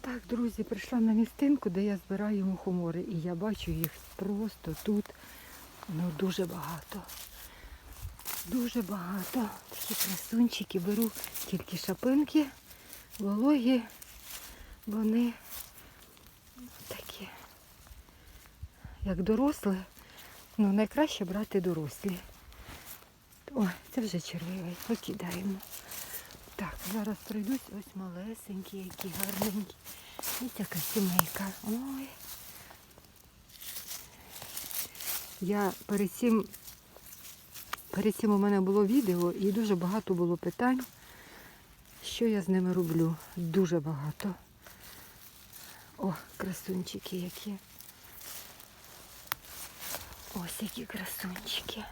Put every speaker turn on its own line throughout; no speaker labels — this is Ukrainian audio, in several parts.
Так, друзі, прийшла на містинку, де я збираю мухомори. І я бачу їх просто тут ну, дуже багато. Дуже багато. Такі красунчики беру тільки шапинки, вологі. Вони такі, як дорослі. Ну, найкраще брати дорослі. Ой, це вже червивий, покидаємо. Так, зараз пройдусь ось малесенькі, які гарненькі. Ось яка сімейка. Ой. Я перед цим, перед цим у мене було відео і дуже багато було питань, що я з ними роблю. Дуже багато. О, красунчики які. Ось які красунчики.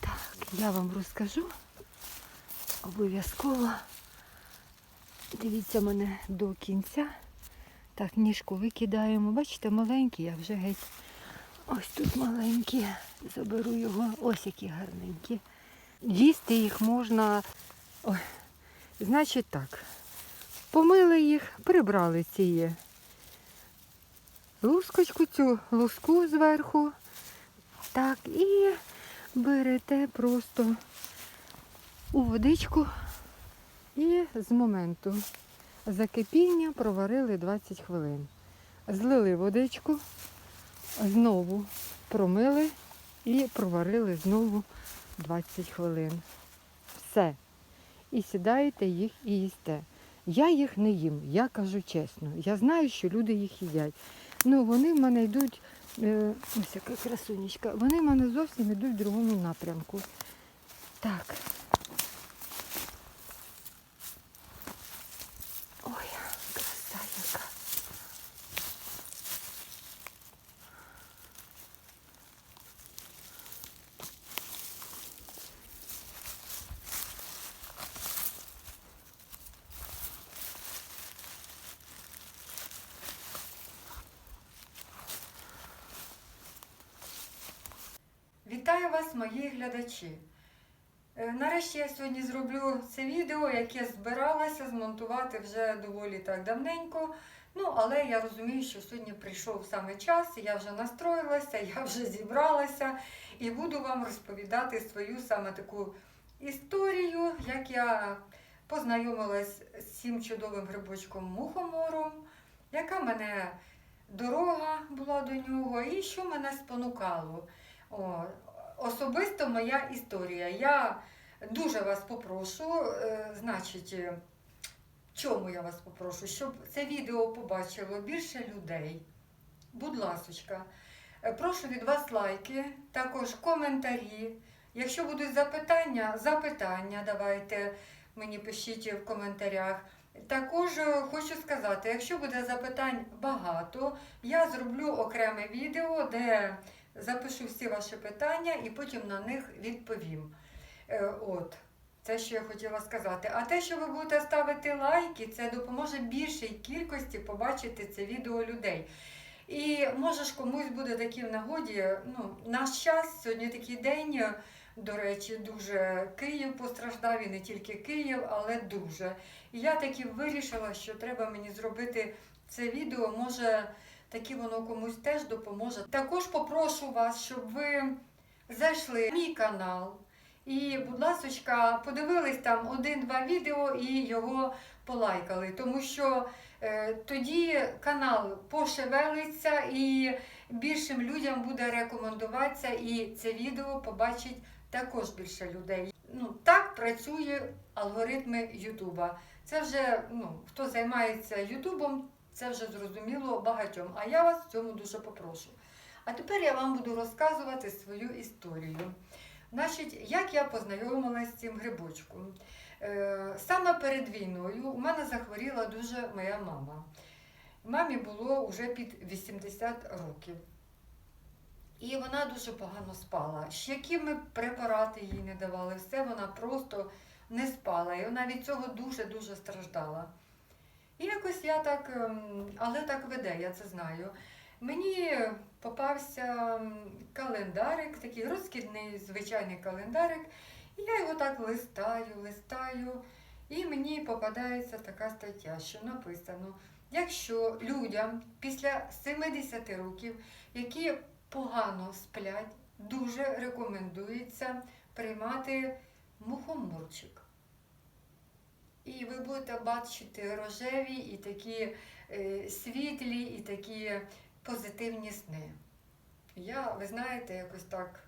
Так, я вам розкажу. Обов'язково дивіться мене до кінця. Так, ніжку викидаємо. Бачите, маленький, а вже геть. Ось тут маленькі. Заберу його. Ось які гарненькі. Їсти їх можна. Ой. Значить так. Помили їх, прибрали ці лускочку, цю луску зверху. Так, і берете просто у водичку і з моменту закипіння проварили 20 хвилин. Злили водичку, знову промили і проварили знову 20 хвилин. Все. І сідаєте їх і їсте. Я їх не їм, я кажу чесно. Я знаю, що люди їх їдять. Ну, вони в мене йдуть, е, ось яка красунечка, вони в мене зовсім йдуть в другому напрямку. Так. Ой, краса яка.
Вітаю вас, мої глядачі. Е, Нарешті я сьогодні зроблю це відео, яке збиралася змонтувати вже доволі так давненько. Ну, але я розумію, що сьогодні прийшов саме час, і я вже настроїлася, я вже зібралася і буду вам розповідати свою саме таку історію, як я познайомилась з цим чудовим грибочком мухомором, яка мене дорога була до нього, і що мене спонукало. О, особисто моя історія. Я дуже вас попрошу, е, значить, е, чому я вас попрошу? Щоб це відео побачило більше людей. Будь ласочка, е, прошу від вас лайки, також коментарі. Якщо будуть запитання, запитання давайте мені пишіть в коментарях. Також хочу сказати, якщо буде запитань багато, я зроблю окреме відео, де запишу всі ваші питання і потім на них відповім. Е, От, це що я хотіла сказати. А те, що ви будете ставити лайки, це допоможе більшій кількості побачити це відео людей. І може ж комусь буде такі в нагоді. Ну, наш час сьогодні такий день. До речі, дуже Київ постраждав і не тільки Київ, але дуже. І я таки вирішила, що треба мені зробити це відео. Може, таки воно комусь теж допоможе. Також попрошу вас, щоб ви зайшли в мій канал. І, будь ласочка, подивились там один-два відео і його полайкали, тому що е, тоді канал пошевелиться і більшим людям буде рекомендуватися, і це відео побачить також більше людей. Ну, так працює алгоритми Ютуба. Це вже ну, хто займається Ютубом, це вже зрозуміло багатьом. А я вас в цьому дуже попрошу. А тепер я вам буду розказувати свою історію. Значить, як я познайомилася з цим грибочком. Е, саме перед війною у мене захворіла дуже моя мама. Мамі було вже під 80 років. І вона дуже погано спала. Ще які ми препарати їй не давали, все вона просто не спала. І вона від цього дуже-дуже страждала. І якось я так, ем, але так веде, я це знаю. Мені попався календарик, такий розкідний звичайний календарик, і я його так листаю, листаю. І мені попадається така стаття, що написано, якщо людям після 70 років, які погано сплять, дуже рекомендується приймати мухоморчик. І ви будете бачити рожеві і такі е, світлі, і такі позитивні сни. Я, ви знаєте, якось так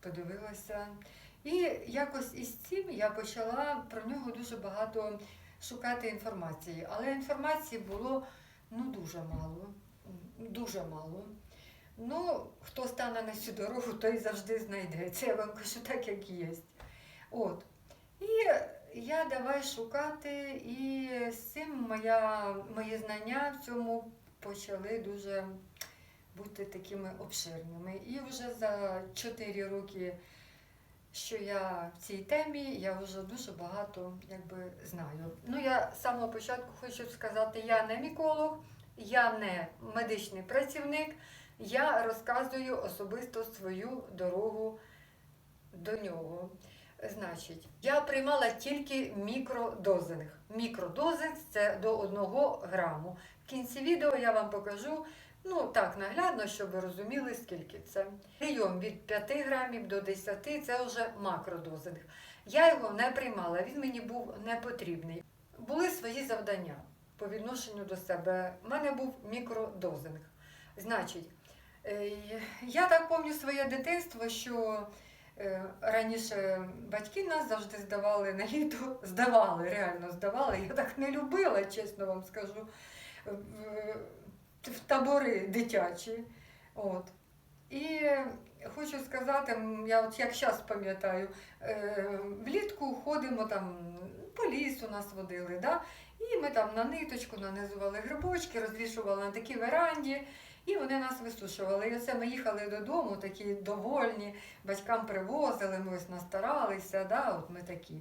подивилася. І якось із цим я почала про нього дуже багато шукати інформації. Але інформації було ну, дуже мало. Дуже мало. Ну, хто стане на цю дорогу, той завжди знайдеться. Я вам кажу так, як є. От. І я давай шукати, і з цим моя, мої знання в цьому почали дуже бути такими обширними. І вже за 4 роки, що я в цій темі, я вже дуже багато якби, знаю. Ну, я з самого початку хочу сказати, я не міколог, я не медичний працівник, я розказую особисто свою дорогу до нього. Значить, я приймала тільки мікродозинг. Мікродозинг це до 1 граму. В кінці відео я вам покажу, ну так наглядно, щоб ви розуміли, скільки це. Прийом від 5 грамів до 10 це вже макродозинг. Я його не приймала, він мені був не потрібний. Були свої завдання по відношенню до себе. У мене був мікродозинг. Значить, е, я так пам'ятаю своє дитинство, що Раніше батьки нас завжди здавали на літо, здавали, реально здавали. Я так не любила, чесно вам скажу, в, в табори дитячі. От. І хочу сказати, я от як зараз пам'ятаю, е, влітку ходимо там по лісу нас водили, да? і ми там на ниточку нанизували грибочки, розвішували на такій веранді. І вони нас висушували. І оце ми їхали додому, такі довольні, батькам привозили, ми ось настаралися, да, от ми такі.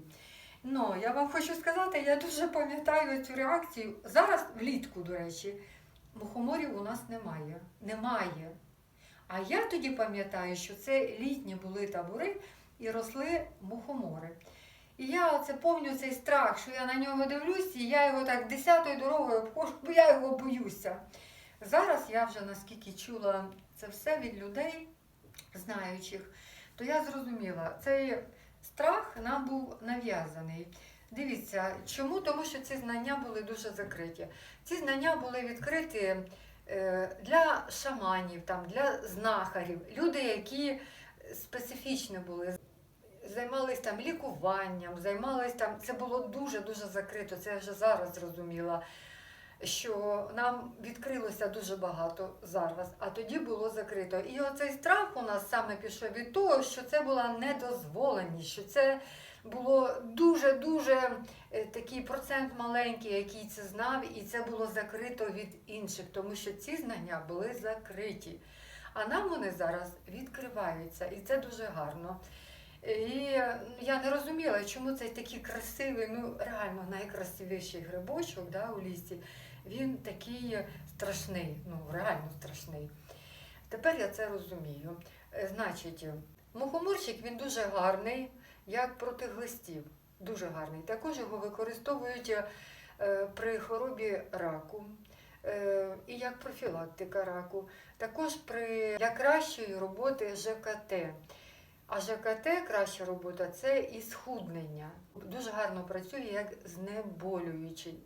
Ну, я вам хочу сказати, я дуже пам'ятаю цю реакцію. Зараз влітку, до речі, мухоморів у нас немає. Немає. А я тоді пам'ятаю, що це літні були табори і росли мухомори. І я оце пам'ятаю цей страх, що я на нього дивлюсь, і я його так десятою дорогою обходжу, бо я його боюся. Зараз я вже наскільки чула це все від людей, знаючих, то я зрозуміла, цей страх нам був нав'язаний. Дивіться, чому? Тому що ці знання були дуже закриті. Ці знання були відкриті е, для шаманів, для знахарів, люди, які специфічні були. Займались там лікуванням, займались там. Це було дуже-дуже закрито. Це я вже зараз зрозуміла що нам відкрилося дуже багато зараз, а тоді було закрито. І оцей страх у нас саме пішов від того, що це була недозволеність, що це було дуже-дуже е, такий процент маленький, який це знав, і це було закрито від інших, тому що ці знання були закриті. А нам вони зараз відкриваються, і це дуже гарно. І я не розуміла, чому цей такий красивий, ну реально найкрасивіший грибочок да, у лісі, він такий страшний, ну реально страшний. Тепер я це розумію. Е, Значить, мухоморчик він дуже гарний, як проти глистів. Дуже гарний. Також його використовують е, при хворобі раку. е, І як профілактика раку, також при для кращої роботи ЖКТ. А ЖКТ краща робота це і схуднення. Дуже гарно працює як знеболюючий.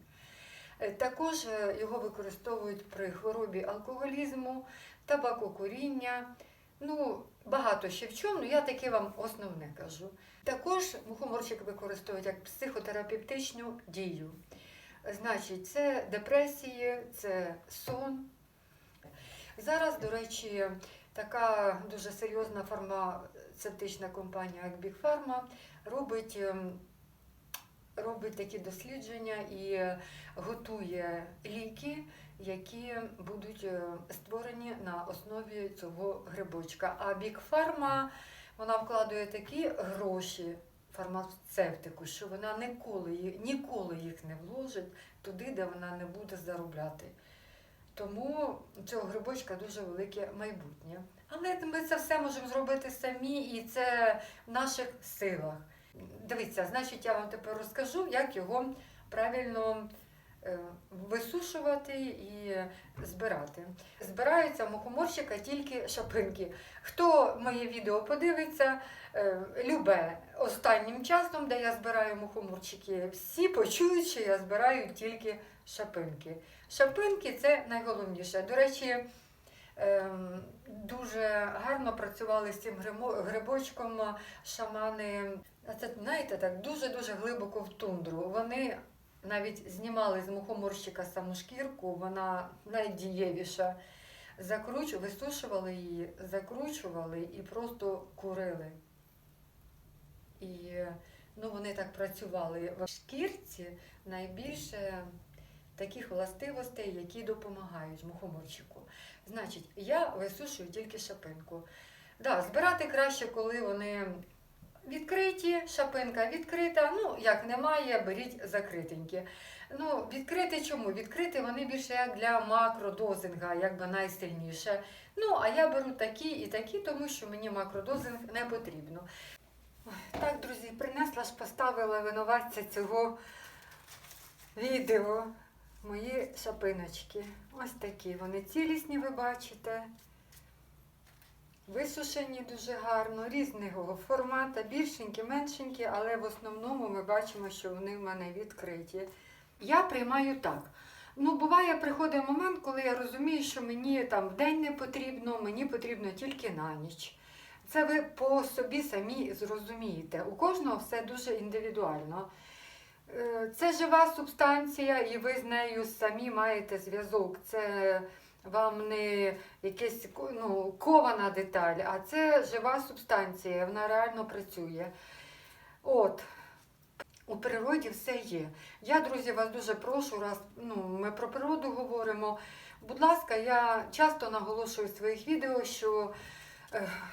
Е, Також е, його використовують при хворобі алкоголізму, табакокуріння. Ну, багато ще в чому, ну я таке вам основне кажу. Також мухоморчик використовують як психотерапевтичну дію. Значить, це депресії, це сон. Зараз, до речі, така дуже серйозна фармацевтична компанія, як Big Pharma, робить, ем, робить такі дослідження і готує ліки, які будуть е, створені на основі цього грибочка. А Pharma, вона вкладає такі гроші фармацевтику, що вона ніколи, ніколи їх не вложить туди, де вона не буде заробляти. Тому цього грибочка дуже велике майбутнє. Але ми це все можемо зробити самі, і це в наших силах. Дивіться, значить, я вам тепер розкажу, як його правильно е, висушувати і збирати. Збираються мухоморщика тільки шапинки. Хто моє відео подивиться, е, любе останнім часом, де я збираю мухоморчики, всі почують, що я збираю тільки шапинки. Шапинки це найголовніше. До речі, дуже гарно працювали з цим грибочком шамани. Це, знаєте, так дуже-дуже глибоко в тундру. Вони навіть знімали з мухоморщика саму шкірку, вона найдієвіша. Закруч, висушували її, закручували і просто курили. І ну, вони так працювали. В шкірці найбільше таких властивостей, які допомагають мухоморчику. Значить, я висушую тільки шапинку. Да, збирати краще, коли вони відкриті, шапинка відкрита. Ну, як немає, беріть закритенькі. Ну, відкрити чому? Відкрити вони більше як для макродозинга, якби найсильніше. Ну, а я беру такі і такі, тому що мені макродозинг не потрібно. Так, друзі, принесла ж, поставила винуватця цього відео. Мої шапиночки. Ось такі. Вони цілісні, ви бачите. Висушені дуже гарно, різного формату, більшенькі, меншенькі, але в основному ми бачимо, що вони в мене відкриті. Я приймаю так. Ну, буває, приходить момент, коли я розумію, що мені там в день не потрібно, мені потрібно тільки на ніч. Це ви по собі самі зрозумієте. У кожного все дуже індивідуально. Е, Це жива субстанція, і ви з нею самі маєте зв'язок. Це вам не якась ну, кована деталь, а це жива субстанція, вона реально працює. От. У природі все є. Я, друзі, вас дуже прошу, раз ну, ми про природу говоримо. Будь ласка, я часто наголошую в своїх відео, що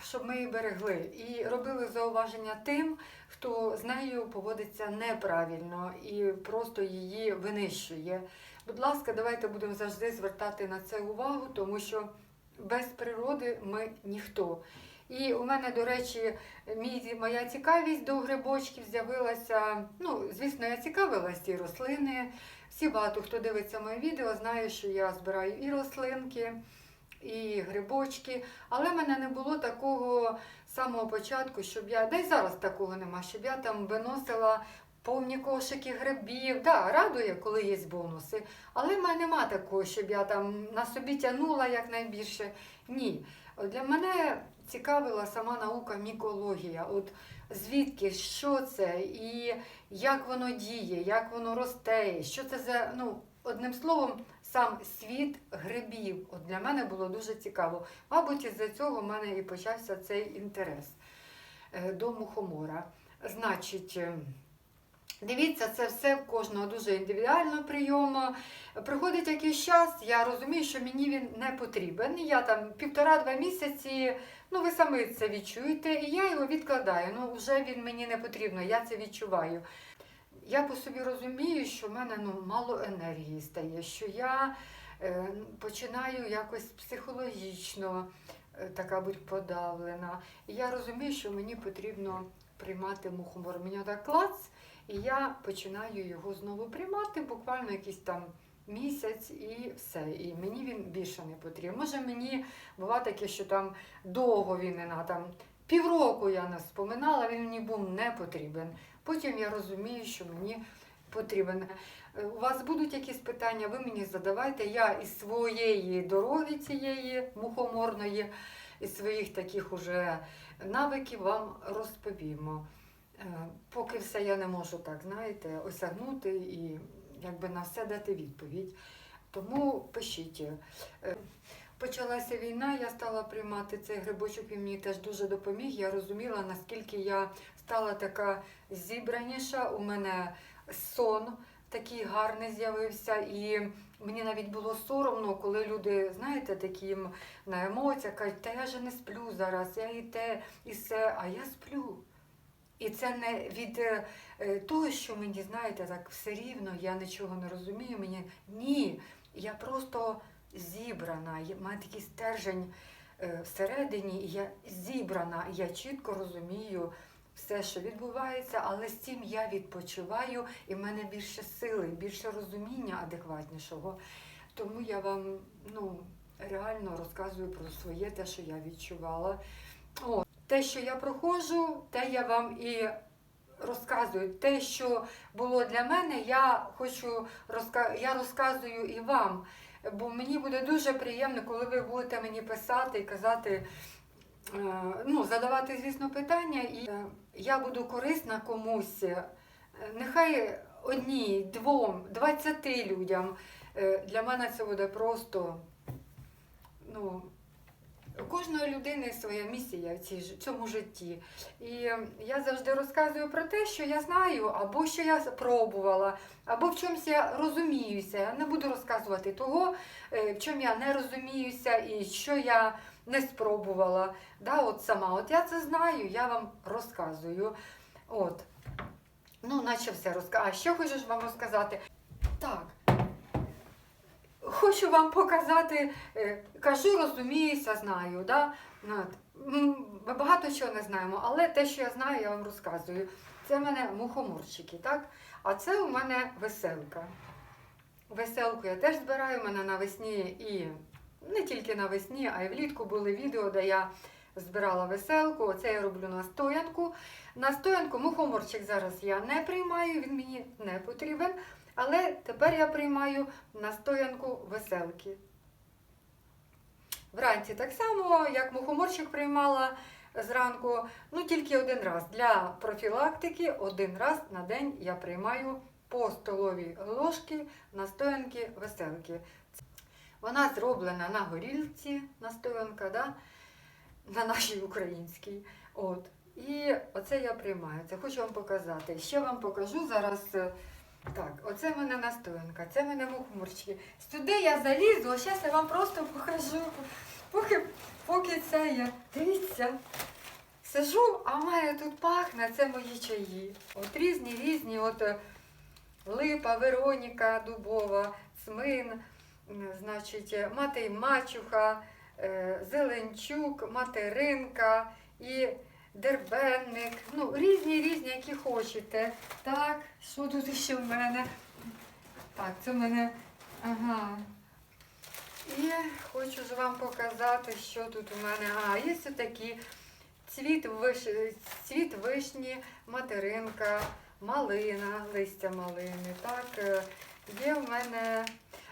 щоб ми її берегли і робили зауваження тим, хто з нею поводиться неправильно і просто її винищує. Будь ласка, давайте будемо завжди звертати на це увагу, тому що без природи ми ніхто. І у мене, до речі, мій, моя цікавість до грибочків з'явилася. Ну, звісно, я цікавилась ці рослини. Всі багато хто дивиться моє відео, знає, що я збираю і рослинки, і грибочки. Але в мене не було такого самого початку, щоб я, да й зараз такого нема, щоб я там виносила повні кошики грибів. Да, радує, коли є бонуси. Але в мене нема такого, щоб я там на собі тягнула якнайбільше. Ні. Для мене цікавила сама наука мікологія. От звідки, що це, і як воно діє, як воно росте, що це за, ну, одним словом, сам світ грибів. От для мене було дуже цікаво. Мабуть, із-за цього в мене і почався цей інтерес е, до мухомора. Значить, е, Дивіться, це все в кожного дуже індивідуально прийому. Приходить якийсь час, я розумію, що мені він не потрібен. Я там півтора-два місяці, ну ви самі це відчуєте, і я його відкладаю. Ну, вже він мені не потрібно, я це відчуваю. Я по собі розумію, що в мене ну, мало енергії стає, що я е, починаю якось психологічно е, така бути подавлена. І я розумію, що мені потрібно приймати мухомор. Мені так клац, і я починаю його знову приймати, буквально якийсь там місяць і все. І мені він більше не потрібен. Може, мені буває таке, що там довго він не на там півроку я не споминала, він мені був не потрібен. Потім я розумію, що мені потрібен. Е, У вас будуть якісь питання, ви мені задавайте. Я із своєї дороги цієї мухоморної, із своїх таких уже навиків вам розповімо. Е, Поки все я не можу так, знаєте, осягнути і якби на все дати відповідь. Тому пишіть. Почалася війна, я стала приймати цей грибочок, він мені теж дуже допоміг. Я розуміла, наскільки я стала така зібраніша. У мене сон такий гарний з'явився. І мені навіть було соромно, коли люди, знаєте, такі на емоціях кажуть, та я же не сплю зараз, я і те, і все, а я сплю. І це не від е, того, що мені, знаєте, так все рівно, я нічого не розумію. Мені ні, я просто зібрана. В мене такий стержень е, всередині, і я зібрана, я чітко розумію все, що відбувається, але з цим я відпочиваю і в мене більше сили, більше розуміння адекватнішого. Тому я вам ну, реально розказую про своє те, що я відчувала. О, те, що я проходжу, те я вам і розказую. Те, що було для мене, я хочу я розказую і вам. Бо мені буде дуже приємно, коли ви будете мені писати і казати, е, ну, задавати, звісно, питання, і е, я буду корисна комусь. Е, Нехай одній, двом, двадцяти людям. Для мене це буде просто. Ну, у кожної людини своя місія в цьому житті. І е, я завжди розказую про те, що я знаю, або що я спробувала, або в чомусь я розуміюся. Я не буду розказувати того, е, в чому я не розуміюся і що я не спробувала. Да, от сама. От я це знаю, я вам розказую. От. Ну, наче все розказати. А що хочу вам розказати? Так. Хочу вам показати, е, кажу, розуміюся, знаю. Да? Ми багато чого не знаємо, але те, що я знаю, я вам розказую. Це в мене мухоморчики, так? А це у мене веселка. Веселку я теж збираю, у мене навесні і не тільки навесні, а й влітку були відео, де я збирала веселку. Оце я роблю настоянку. Настоянку мухоморчик зараз я не приймаю, він мені не потрібен. Але тепер я приймаю настоянку веселки. Вранці так само, як мухоморчик приймала зранку, ну тільки один раз. Для профілактики один раз на день я приймаю по столовій ложки настоянки веселки. Вона зроблена на горілці, настоянка, да? на нашій українській. От. І оце я приймаю. Це хочу вам показати. Ще вам покажу зараз. Так, оце в мене настоянка, це в мене мухоморчики. Сюди я залізу, а зараз я вам просто покажу. Поки, поки це я. Дивіться. Сижу, а мене тут пахне, це мої чаї. От різні, різні, от е, липа, Вероніка Дубова, цмин, значить, е, мати мачуха, е, зеленчук, материнка і дербенник. Ну, різні, різні, які хочете. Так, що тут ще в мене? Так, це в мене. Ага. І хочу ж вам показати, що тут у мене. А, є ось такі цвіт, виш... цвіт вишні, материнка, малина, листя малини. Так, е, є в мене.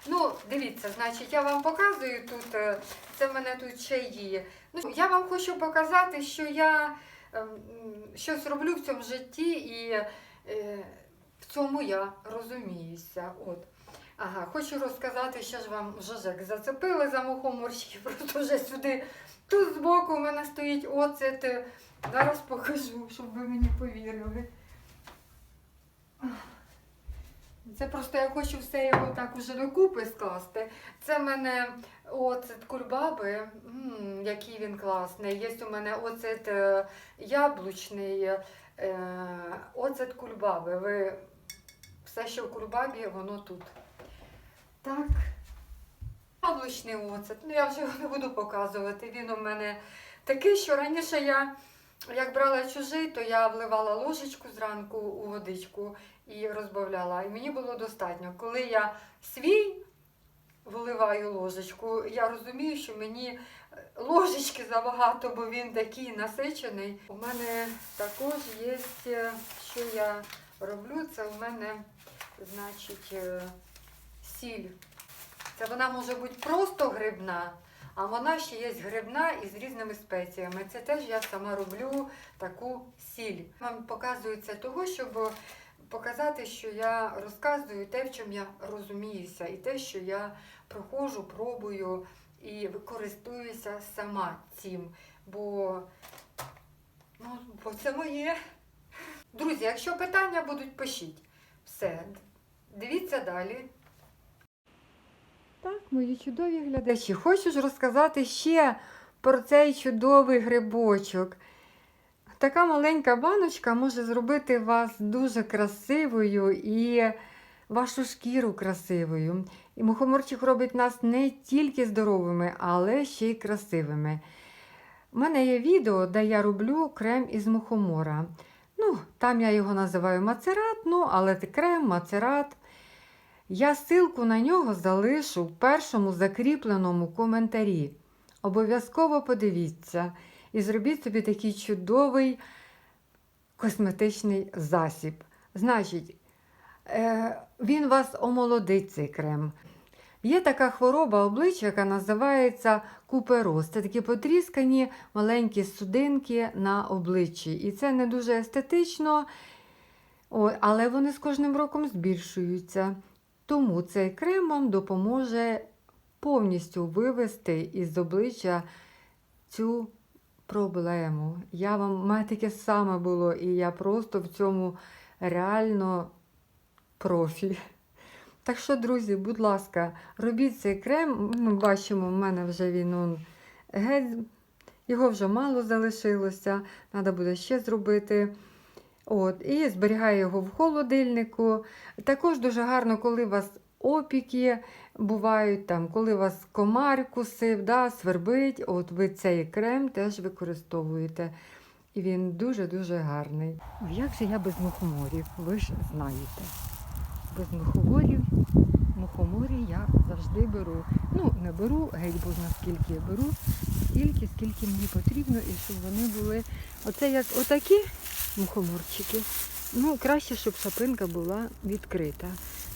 Ну, дивіться, значить, я вам показую тут, е, це в мене тут чаї. Ну, я вам хочу показати, що я ем, щось роблю в цьому житті і е, в цьому я розуміюся. От. Ага, хочу розказати, що ж вам як зацепили за мухоморщики, просто вже сюди. Тут збоку у мене стоїть оцет. е, Зараз покажу, щоб ви мені повірили. Це просто я хочу все його так уже докупи скласти. Це в мене оцет кульбаби, м, який він класний. Є у мене оцет е, яблучний, е, оцет кульбаби. Ви все, що в кульбабі, воно тут. Так. Яблучний оцет. Ну я вже його не буду показувати. Він у мене такий, що раніше я, як брала чужий, то я вливала ложечку зранку у водичку і розбавляла. І мені було достатньо. Коли я свій вливаю ложечку, я розумію, що мені е, ложечки забагато, бо він такий насичений. У мене також є, е, що я роблю, це у мене, значить, е, сіль. Це вона може бути просто грибна, а вона ще є грибна із різними спеціями. Це теж я сама роблю таку сіль. Вам показується того, щоб показати, що я розказую те, в чому я розуміюся, і те, що я проходжу, пробую і користуюся сама цим. Бо, ну, бо це моє. Друзі, якщо питання будуть, пишіть. Все. Дивіться далі. Так, мої чудові глядачі. Хочу ж розказати ще про цей чудовий грибочок. Така маленька баночка може зробити вас дуже красивою і вашу шкіру красивою. І мухоморчик робить нас не тільки здоровими, але ще й красивими. У мене є відео, де я роблю крем із мухомора. Ну, там я його називаю мацерат, ну, але це крем, мацерат. Я ссылку на нього залишу в першому закріпленому коментарі. Обов'язково подивіться і зробіть собі такий чудовий косметичний засіб. Значить, е, він вас омолодить цей крем. Є така хвороба обличчя, яка називається купероз. Це такі потріскані маленькі судинки на обличчі. І це не дуже естетично, але вони з кожним роком збільшуються. Тому цей крем вам допоможе повністю вивести із обличчя цю проблему. Я вам у таке саме було, і я просто в цьому реально профі. Так що, друзі, будь ласка, робіть цей крем. Ми бачимо, в мене вже він он, геть, його вже мало залишилося, треба буде ще зробити. От, і зберігаю його в холодильнику. Також дуже гарно, коли у вас опіки бувають, там, коли вас комар кусив, да, свербить, от ви цей крем теж використовуєте. І він дуже-дуже гарний. Як же я без мухоморів? Ви ж знаєте. Без мухоморів, мухоморі я завжди беру. Ну, не беру, геть бо наскільки я беру, стільки, скільки мені потрібно, і щоб вони були. Оце як отакі мухоморчики. Ну, краще, щоб шапинка була відкрита.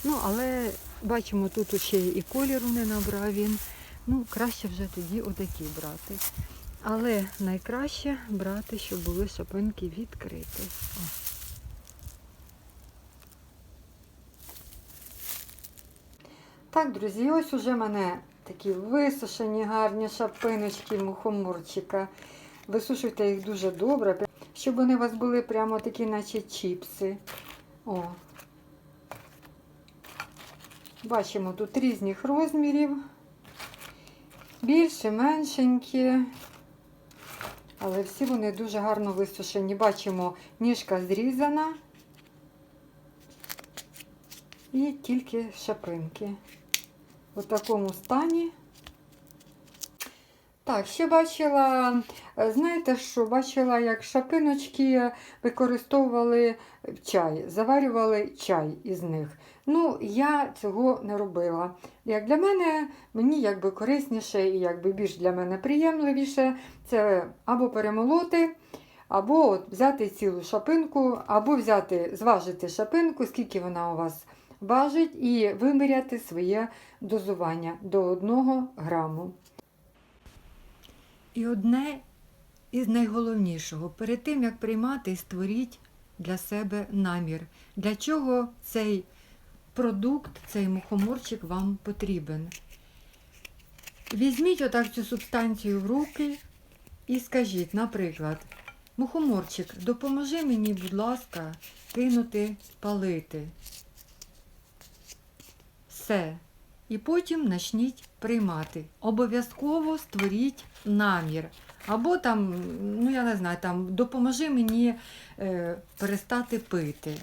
Ну, але бачимо, тут ще і кольору не набрав він. Ну, краще вже тоді отакі брати. Але найкраще брати, щоб були шапинки відкриті. О. Так, друзі, ось уже мене такі висушені гарні шапиночки мухоморчика. Висушуйте їх дуже добре, щоб вони у вас були прямо такі, наче чіпси. О. Бачимо тут різних розмірів. Більше, меншенькі. Але всі вони дуже гарно висушені. Бачимо, ніжка зрізана. І тільки шапинки. У такому стані. Так, ще бачила, е, знаєте що, бачила, як шапиночки використовували чай, заварювали чай із них. Ну, я цього не робила. Як для мене, мені якби корисніше і якби більш для мене приємливіше це або перемолоти, або от взяти цілу шапинку, або взяти, зважити шапинку, скільки вона у вас важить, і виміряти своє дозування до 1 граму. І одне із найголовнішого, перед тим як приймати, створіть для себе намір, для чого цей продукт, цей мухоморчик вам потрібен. Візьміть отак цю субстанцію в руки і скажіть, наприклад, мухоморчик, допоможи мені, будь ласка, кинути палити. Все. І потім почніть приймати. Обов'язково створіть намір. Або там, ну я не знаю, там допоможи мені е, перестати пити.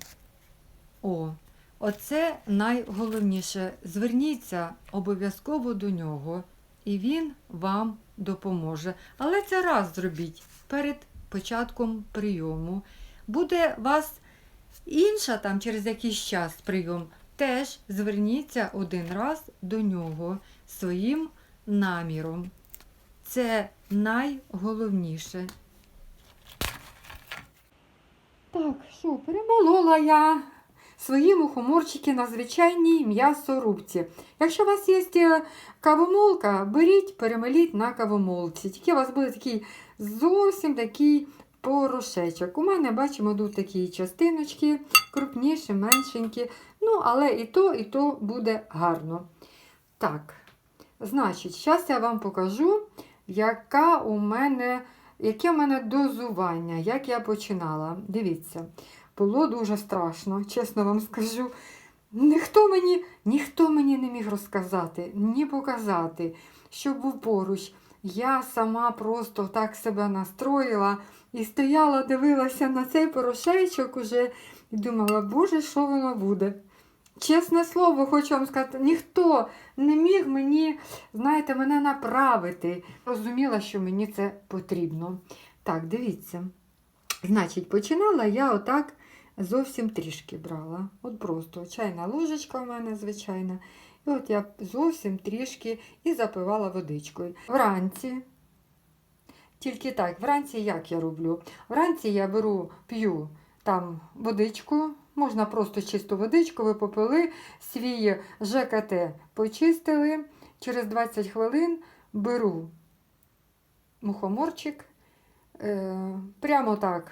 О, оце найголовніше. Зверніться обов'язково до нього, і він вам допоможе. Але це раз зробіть перед початком прийому. Буде вас інша там через якийсь час прийом. Теж зверніться один раз до нього своїм наміром. Це найголовніше. Так, що, перемолола я свої мухоморчики на звичайній м'ясорубці. Якщо у вас є е, кавомолка, беріть, перемеліть на кавомолці. Тільки у вас буде такий зовсім такий порошечок. У мене бачимо тут такі частиночки, крупніші, меншенькі. Ну, але і то, і то буде гарно. Так, значить, зараз я вам покажу, яка у мене, яке у мене дозування, як я починала. Дивіться, було дуже страшно, чесно вам скажу. Ніхто мені, ніхто мені не міг розказати, ні показати, що був поруч. Я сама просто так себе настроїла і стояла, дивилася на цей порошечок уже і думала, боже, що воно буде. Чесне слово, хочу вам сказати, ніхто не міг мені, знаєте, мене направити. Розуміла, що мені це потрібно. Так, дивіться. Значить, починала я отак зовсім трішки брала. От просто чайна ложечка в мене звичайна. І от я зовсім трішки і запивала водичкою. Вранці, тільки так, вранці як я роблю? Вранці я беру, п'ю там водичку, можна просто чисту водичку, ви попили, свій ЖКТ почистили. Через 20 хвилин беру мухоморчик, е, прямо так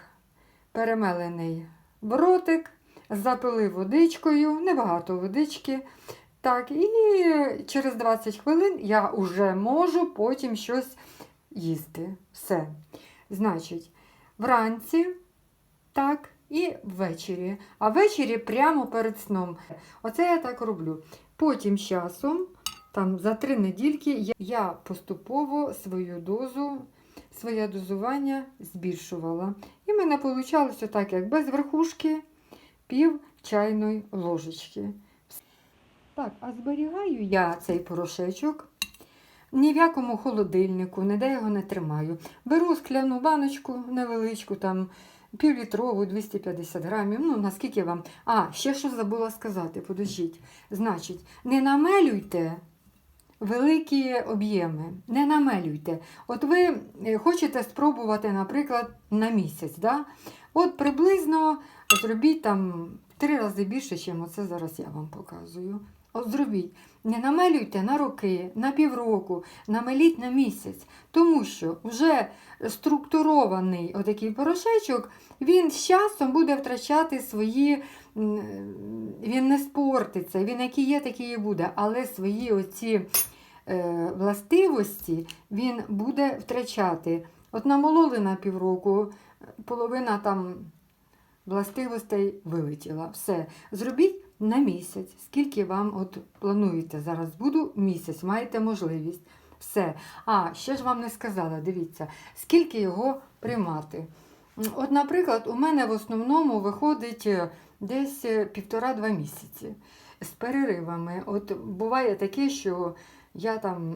перемелений в ротик, запили водичкою, небагато водички. Так, і через 20 хвилин я вже можу потім щось їсти. Все. Значить, вранці, так, і ввечері. А ввечері прямо перед сном. Оце я так роблю. Потім часом, там за три недільки, я- я поступово свою дозу, своє дозування збільшувала. І в мене вийшло так, як без верхушки, пів чайної ложечки. Так, а зберігаю я цей порошечок ні в якому холодильнику, ніде його не тримаю. Беру скляну баночку невеличку, там півлітрову, 250 грамів. Ну, наскільки вам. А, ще що забула сказати, подождіть. Значить, не намелюйте великі об'єми. Не намелюйте. От ви е, хочете спробувати, наприклад, на місяць. Да? От приблизно зробіть там три рази більше, ніж оце зараз я вам показую. Зробіть. Не намелюйте на роки, на півроку, намеліть на місяць. Тому що вже структурований отакий порошечок, він з часом буде втрачати свої, він не спортиться, він який є, такий і буде, але свої оці е, властивості він буде втрачати. От намололи на півроку, половина там властивостей вилетіла. Все. Зробіть на місяць, скільки вам от плануєте. Зараз буду місяць, маєте можливість. Все. А, ще ж вам не сказала, дивіться, скільки його приймати. От, наприклад, у мене в основному виходить е, десь е, півтора-два місяці з переривами. От буває таке, що я там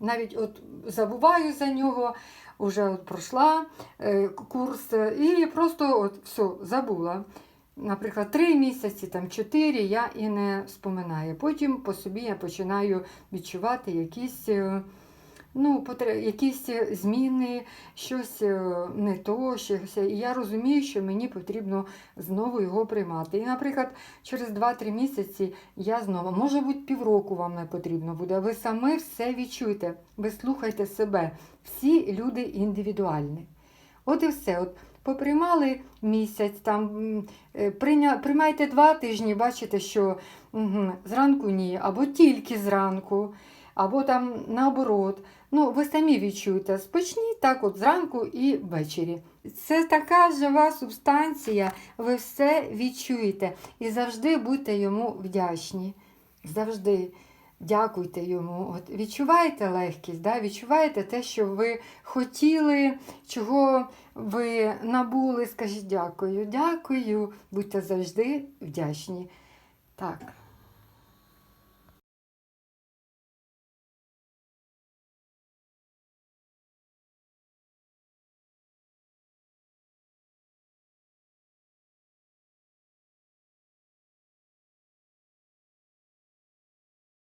навіть от забуваю за нього, вже от пройшла е, курс, і просто от все, забула. Наприклад, три місяці, там чотири я і не споминаю. Потім по собі я починаю відчувати якісь, е, ну, якісь зміни, щось е, не то, щось. І я розумію, що мені потрібно знову його приймати. І, наприклад, через 2-3 місяці я знову, може бути, півроку вам не потрібно буде. Ви самі все відчуєте, ви слухайте себе. Всі люди індивідуальні. От і все. От поприймали місяць, там, е, прийня, приймайте два тижні, бачите, що угу, зранку ні, або тільки зранку, або там наоборот. Ну, ви самі відчуєте, спочніть так от зранку і ввечері. Це така жива субстанція, ви все відчуєте і завжди будьте йому вдячні. Завжди дякуйте йому. От відчуваєте легкість, да? відчуваєте те, що ви хотіли, чого ви набули, скажіть дякую, дякую, будьте завжди вдячні. Так.